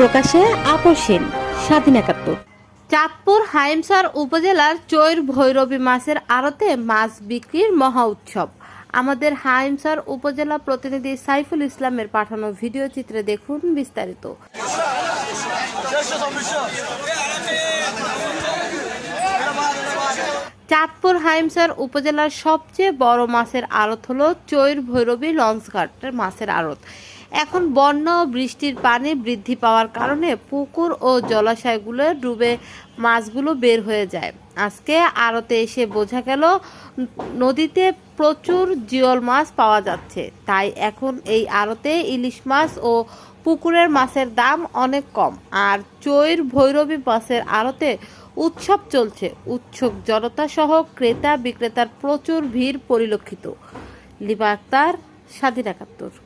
প্রকাশে আকর্ষণ স্বাধীন একাত্তর। চাঁদপুর হাইমসার উপজেলার চৈর ভৈরবী মাছের আড়তে মাছ বিক্রির মহা উৎসব। আমাদের হাইমসার উপজেলা প্রতিনিধি সাইফুল ইসলামের পাঠানো ভিডিও চিত্রে দেখুন বিস্তারিত। চাঁদপুর হাইমসার উপজেলার সবচেয়ে বড় মাছের আড়ত হলো চৈর ভৈরবী লঞ্চঘাটের মাছের আড়ত। এখন বন্যা ও বৃষ্টির পানি বৃদ্ধি পাওয়ার কারণে পুকুর ও জলাশয়গুলো ডুবে মাছগুলো বের হয়ে যায়। আজকে আড়তে এসে বোঝা গেল, নদীতে প্রচুর জিওল মাছ পাওয়া যাচ্ছে। তাই এখন এই আড়তে ইলিশ মাছ ও পুকুরের মাছের দাম অনেক কম। আর চৈর ভৈরবী মাছের আড়তে উৎসব চলছে। উৎসুক জনতা সহ ক্রেতা বিক্রেতার প্রচুর ভিড় পরিলক্ষিত। লিবা আক্তার, স্বাধীন একাত্তর।